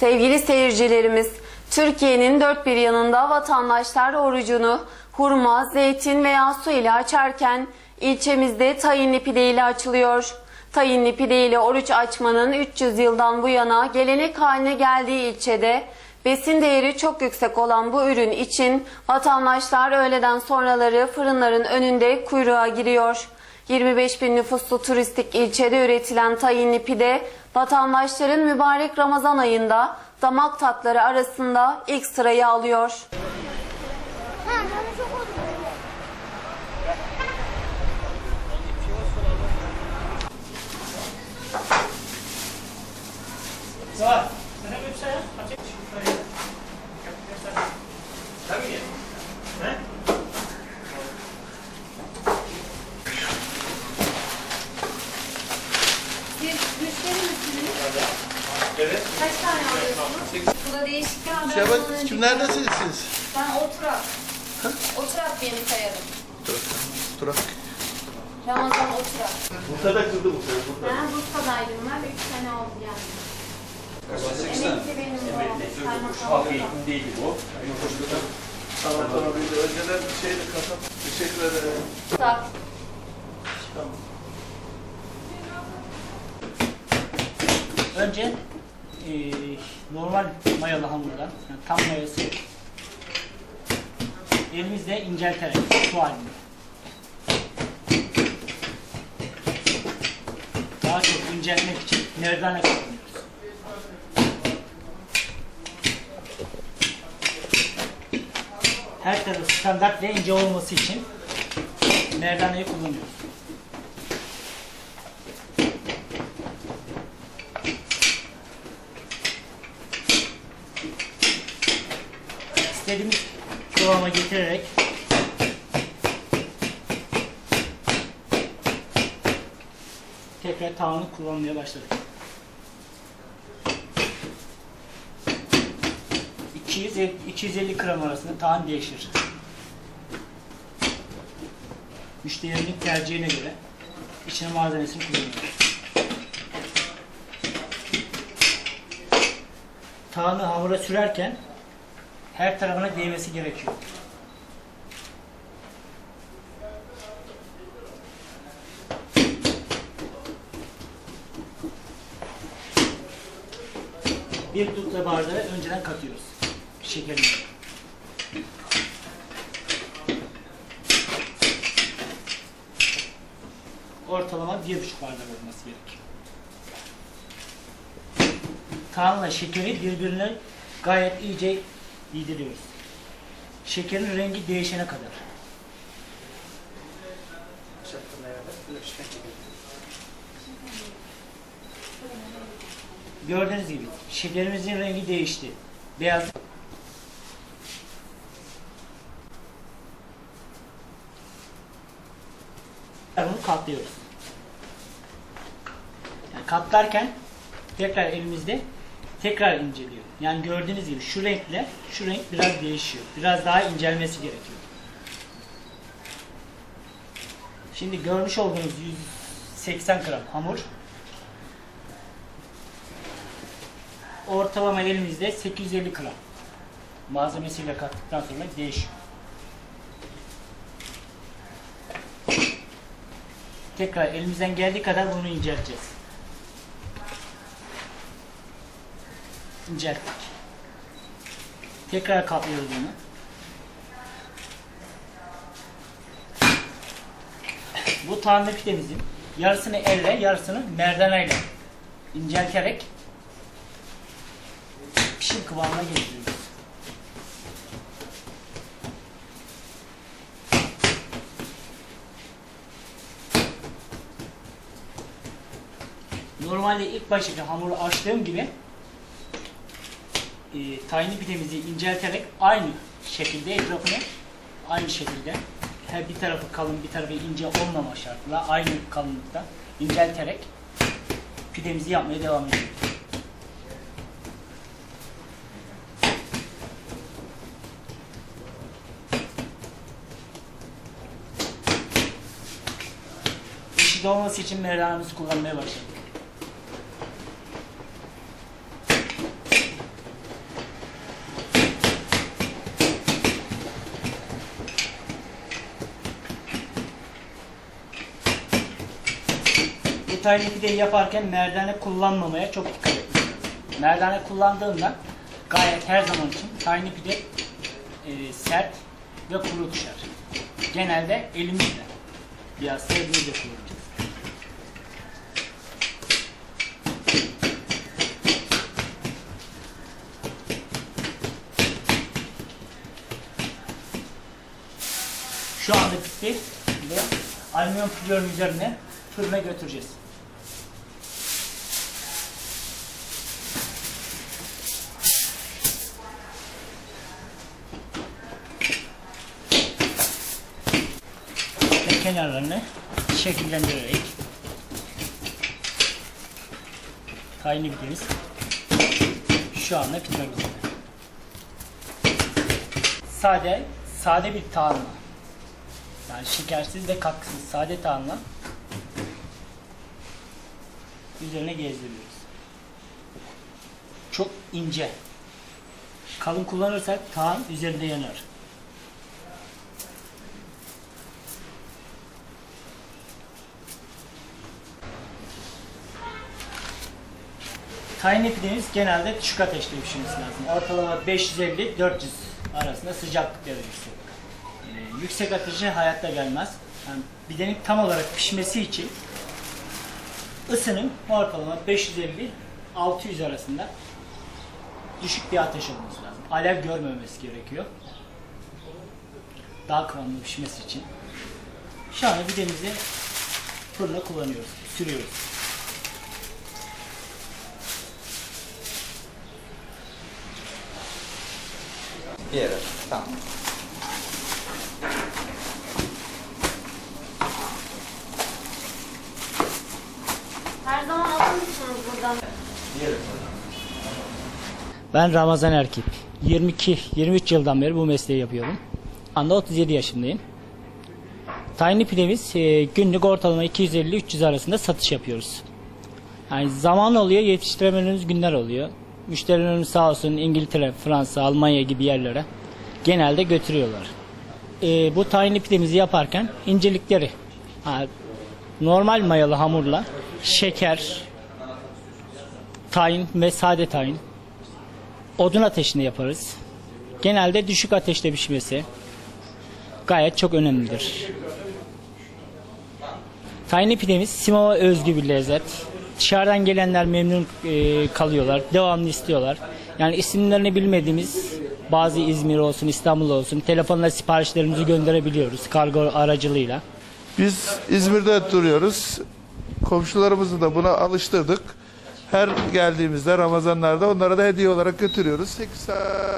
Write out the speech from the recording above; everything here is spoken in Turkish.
Sevgili seyircilerimiz, Türkiye'nin dört bir yanında vatandaşlar orucunu hurma, zeytin veya su ile açarken ilçemizde tayinli pide ile açılıyor. Tayinli pide ile oruç açmanın 300 yıldan bu yana gelenek haline geldiği ilçede besin değeri çok yüksek olan bu ürün için vatandaşlar öğleden sonraları fırınların önünde kuyruğa giriyor. 25 bin nüfuslu turistik ilçede üretilen tayinli pide vatandaşların mübarek Ramazan ayında damak tatları arasında ilk sırayı alıyor. Var. Sen hep. Açık. Tabii ki. Evet. Kaç tane alıyorsunuz? Bu da değişik bir haber. Şaban Ondan önce- kimlerdensiniz siz? Ben oturak. Oturak beni sayarım. Turak. Turak. Ramazan oturak. Bursa'da kıldı bu sene. Burada. Ben Bursa'daydım ben. Üç sene oldu yani. Emekli benim bu. Kaymakam eğitim değil bu. Biz de önceden şeydi kasap. Teşekkür ederim. Oturak. Önce eee normal mayalı hamurdan, yani tam mayası elimizle incelterek su halinde. Daha çok inceltmek için merdane kullanıyoruz. Her tarafı standart ve ince olması için merdaneyi kullanıyoruz. İstediğimiz kıvama getirerek tekrar tağını kullanmaya başladık. 200 250 gram arasında tağın değişir. Müşterinin tercihine göre içine malzemesini kullanıyoruz. Tağını hamura sürerken her tarafına değmesi gerekiyor. Bir duble bardağı önceden katıyoruz. Şekerini. Ortalama bir buçuk bardak olması gerekiyor. Kanla şekeri birbirine gayet iyice yediriyoruz. Şekerin rengi değişene kadar. Gördüğünüz gibi şekerimizin rengi değişti. Beyaz bunu katlıyoruz. Yani katlarken tekrar elimizde tekrar inceliyor. Yani gördüğünüz gibi şu renkle şu renk biraz değişiyor. Biraz daha incelmesi gerekiyor. Şimdi görmüş olduğunuz 180 gram hamur ortalama elimizde 850 gram malzemesiyle kattıktan sonra değişiyor. Tekrar elimizden geldiği kadar bunu incelteceğiz. İncelttik. Tekrar katlıyoruz bunu. Bu tarhana pidemizin yarısını elle, yarısını merdaneyle incelterek pişim kıvamına getiriyoruz. Normalde ilk başta hamuru açtığım gibi tayini pidemizi incelterek aynı şekilde etrafını aynı şekilde her bir tarafı kalın bir tarafı ince olmama şartıyla aynı kalınlıkta incelterek pidemizi yapmaya devam ediyoruz. Eşit olması için merdanemizi kullanmaya başladık. Tayin pideyi yaparken merdane kullanmamaya çok dikkat etmek lazım. Merdane kullandığında gayet her zaman için tayin pide e, sert ve kuru düşer. Genelde elimizle biraz sevdiğimizle kullanacağız. Şu anda bitti ve alüminyum fülyörün üzerine fırına götüreceğiz. Ve kenarlarını şekillendirerek tayini biliriz. Şu anda bitmek üzere. Sade, sade bir tarhana. Yani şekersiz ve katkısız sade tahanla üzerine gezdiriyoruz. Çok ince. Kalın kullanırsak tahan üzerinde yanar. Tayin pidemiz genelde düşük ateşte pişmesi lazım. Ortalama 550-400 arasında sıcaklık derecesi. Ee, yüksek ateşe hayatta gelmez. Yani pidenin tam olarak pişmesi için ısının ortalama 550-600 arasında düşük bir ateş olması lazım. Alev görmemesi gerekiyor. Daha kıvamlı pişmesi için. Şu anda pidemizi fırına kullanıyoruz, sürüyoruz. Bir yere. Tamam. Her zaman alır mısınız buradan? Ben Ramazan Erkip. 22-23 yıldan beri bu mesleği yapıyorum. Anda 37 yaşındayım. Tayini pidemiz e, günlük ortalama 250-300 arasında satış yapıyoruz. Yani zaman oluyor yetiştiremediğimiz günler oluyor. Müşterilerimiz sağ olsun İngiltere, Fransa, Almanya gibi yerlere genelde götürüyorlar. E, bu tayini pidemizi yaparken incelikleri ha, normal mayalı hamurla şeker, tayin ve sade tayin odun ateşinde yaparız. Genelde düşük ateşte pişmesi gayet çok önemlidir. Tayini pidemiz Simav'a özgü bir lezzet. Dışarıdan gelenler memnun e, kalıyorlar. Devamlı istiyorlar. Yani isimlerini bilmediğimiz bazı İzmir olsun, İstanbul olsun telefonla siparişlerimizi gönderebiliyoruz kargo aracılığıyla. Biz İzmir'de duruyoruz. Komşularımızı da buna alıştırdık. Her geldiğimizde Ramazanlarda onlara da hediye olarak götürüyoruz. 8 saat